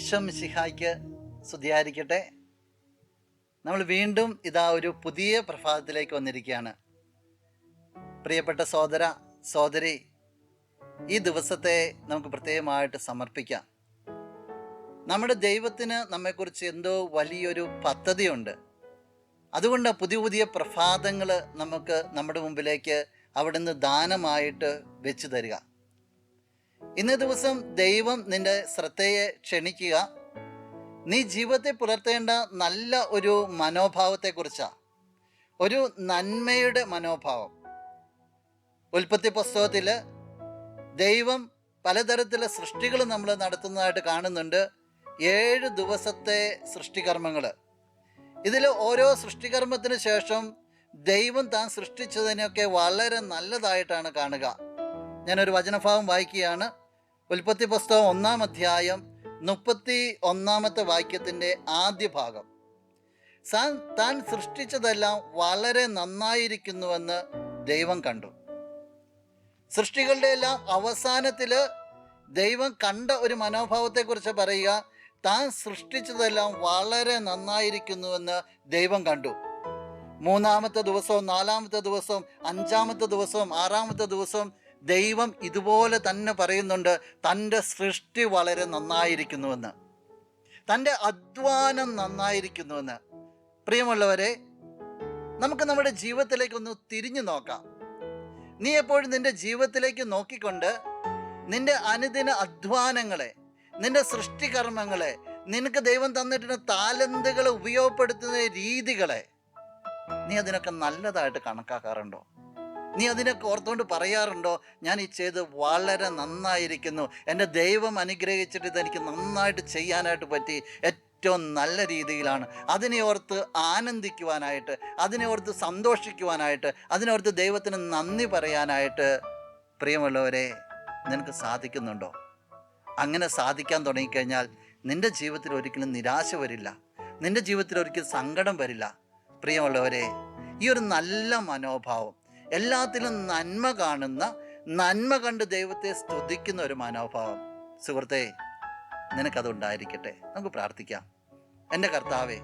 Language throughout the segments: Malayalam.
ഈശോ മിശിഹായ്ക്ക് സ്തുതിയായിരിക്കട്ടെ. നമ്മൾ വീണ്ടും ഇതാ ഒരു പുതിയ പ്രഭാതത്തിലേക്ക് വന്നിരിക്കുകയാണ്. പ്രിയപ്പെട്ട സോദര സോദരി ഈ ദിവസത്തെ നമുക്ക് പ്രത്യേകമായിട്ട് സമർപ്പിക്കാം. നമ്മുടെ ദൈവത്തിന് നമ്മെക്കുറിച്ച് എന്തോ വലിയൊരു പദ്ധതിയുണ്ട്. അതുകൊണ്ട് പുതിയ പുതിയ പ്രഭാതങ്ങൾ നമുക്ക് നമ്മുടെ മുമ്പിലേക്ക് അവിടുന്ന് ദാനമായിട്ട് വെച്ചു തരിക. ഇന്നേ ദിവസം ദൈവം നിന്റെ ശ്രദ്ധയെ ക്ഷണിക്കുക. നീ ജീവിതത്തെ പുലർത്തേണ്ട നല്ല ഒരു മനോഭാവത്തെക്കുറിച്ചാണ് ഒരു നന്മയുടെ മനോഭാവം. ഉൽപ്പത്തി പുസ്തകത്തിൽ ദൈവം പലതരത്തിലെ സൃഷ്ടികൾ നമ്മൾ നടത്തുന്നതായിട്ട് കാണുന്നുണ്ട്. ഏഴ് ദിവസത്തെ സൃഷ്ടികർമ്മങ്ങൾ ഇതിൽ ഓരോ സൃഷ്ടികർമ്മത്തിന് ശേഷം ദൈവം താൻ സൃഷ്ടിച്ചതിനൊക്കെ വളരെ നല്ലതായിട്ടാണ് കാണുക. ഞാനൊരു വചനഭാവം വായിക്കുകയാണ്. ഉൽപ്പത്തി പുസ്തകം ഒന്നാം അധ്യായം മുപ്പത്തി ഒന്നാമത്തെ വാക്യത്തിന്റെ ആദ്യ ഭാഗം. താൻ താൻ സൃഷ്ടിച്ചതെല്ലാം വളരെ നന്നായിരിക്കുന്നുവെന്ന് ദൈവം കണ്ടു. സൃഷ്ടികളുടെ എല്ലാം അവസാനത്തിൽ ദൈവം കണ്ട ഒരു മനോഭാവത്തെക്കുറിച്ച് പറയുക താൻ സൃഷ്ടിച്ചതെല്ലാം വളരെ നന്നായിരിക്കുന്നുവെന്ന് ദൈവം കണ്ടു. മൂന്നാമത്തെ ദിവസവും നാലാമത്തെ ദിവസവും അഞ്ചാമത്തെ ദിവസവും ആറാമത്തെ ദിവസവും ദൈവം ഇതുപോലെ തന്നെ പറയുന്നുണ്ട് തന്റെ സൃഷ്ടി വളരെ നന്നായിരിക്കുന്നുവെന്ന്. തന്റെ അധ്വാനം നന്നായിരിക്കുന്നുവെന്ന്. പ്രിയമുള്ളവരെ നമുക്ക് നമ്മുടെ ജീവിതത്തിലേക്ക് ഒന്ന് തിരിഞ്ഞു നോക്കാം. നീ എപ്പോഴും നിന്റെ ജീവിതത്തിലേക്ക് നോക്കിക്കൊണ്ട് നിന്റെ അനുദിന അധ്വാനങ്ങളെ നിന്റെ സൃഷ്ടികർമ്മങ്ങളെ നിനക്ക് ദൈവം തന്നിട്ടുള്ള താലന്തുകളെ ഉപയോഗപ്പെടുത്തുന്ന രീതികളെ നീ അതിനൊക്കെ നല്ലതായിട്ട് കണക്കാക്കാറുണ്ടോ? നീ അതിനൊക്കെ ഓർത്തുകൊണ്ട് പറയാറുണ്ടോ? ഞാൻ ഈ ചെയ്ത് വളരെ നന്നായിരിക്കുന്നു. എന്റെ ദൈവം അനുഗ്രഹിച്ചിട്ട് ഇതെനിക്ക് നന്നായിട്ട് ചെയ്യാനായിട്ട് പറ്റി. ഏറ്റവും നല്ല രീതിയിലാണ്. അതിനെ ഓർത്ത് ആനന്ദിക്കുവാനായിട്ട് അതിനെ ഓർത്ത് സന്തോഷിക്കുവാനായിട്ട് അതിനോർത്ത് ദൈവത്തിന് നന്ദി പറയാനായിട്ട് പ്രിയമുള്ളവരെ നിനക്ക് സാധിക്കുന്നുണ്ടോ? അങ്ങനെ സാധിക്കാൻ തുടങ്ങിക്കഴിഞ്ഞാൽ നിന്റെ ജീവിതത്തിൽ ഒരിക്കലും നിരാശ വരില്ല. നിന്റെ ജീവിതത്തിൽ ഒരിക്കലും സങ്കടം വരില്ല. പ്രിയമുള്ളവരെ ഈ ഒരു നല്ല മനോഭാവം എല്ലാത്തിലും നന്മ കാണുന്ന നന്മ കണ്ട് ദൈവത്തെ സ്തുതിക്കുന്ന ഒരു മനോഭാവം. സുഹൃത്തെ നിനക്കതുണ്ടായിരിക്കട്ടെ. നമുക്ക് പ്രാർത്ഥിക്കാം. എന്റെ കർത്താവേ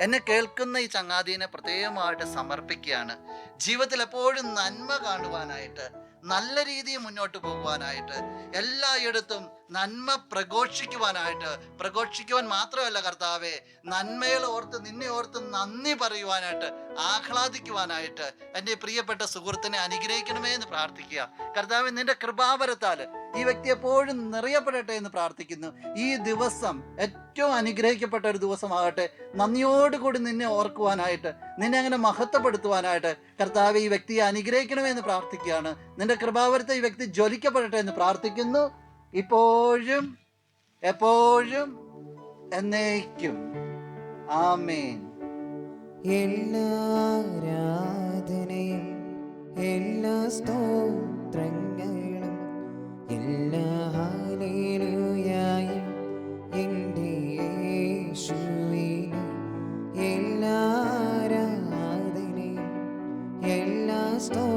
എന്നെ കേൾക്കുന്ന ഈ ചങ്ങാതീനെ പ്രത്യേകമായിട്ട് സമർപ്പിക്കുകയാണ്. ജീവിതത്തിൽ എപ്പോഴും നന്മ കാണുവാനായിട്ട് നല്ല രീതിയിൽ മുന്നോട്ട് പോകുവാനായിട്ട് എല്ലായിടത്തും നന്മ പ്രഘോഷിക്കുവാനായിട്ട് പ്രഘോഷിക്കുവാൻ മാത്രമല്ല കർത്താവെ നന്മയിൽ ഓർത്ത് നിന്നെ ഓർത്ത് നന്ദി പറയുവാനായിട്ട് ആഹ്ലാദിക്കുവാനായിട്ട് എന്റെ പ്രിയപ്പെട്ട സുഹൃത്തിനെ അനുഗ്രഹിക്കണമേ എന്ന് പ്രാർത്ഥിക്കുക. കർത്താവ് നിന്റെ കൃപാവരത്താൽ ഈ വ്യക്തി എപ്പോഴും നിറയപ്പെടട്ടെ എന്ന് പ്രാർത്ഥിക്കുന്നു. ഈ ദിവസം ഏറ്റവും അനുഗ്രഹിക്കപ്പെട്ട ഒരു ദിവസമാകട്ടെ. നന്ദിയോടുകൂടി നിന്നെ ഓർക്കുവാനായിട്ട് നിന്നെ അങ്ങനെ മഹത്വപ്പെടുത്തുവാനായിട്ട് കർത്താവ് ഈ വ്യക്തിയെ അനുഗ്രഹിക്കണമേ എന്ന് പ്രാർത്ഥിക്കുകയാണ്. നിന്റെ കൃപാവരത്തെ ഈ വ്യക്തി ജ്വലിക്കപ്പെടട്ടെ എന്ന് പ്രാർത്ഥിക്കുന്നു. ഇപ്പോഴും എപ്പോഴും എന്നേക്കും. ആമേൻ. എല്ലാ ആരാധനയും എല്ലാ സ്തോത്രങ്ങളും എല്ലാ ഹാലയിലുയായും എന്റെ യേശുവിന് എല്ലാ ആരാധനയും എല്ലാ സ്തോ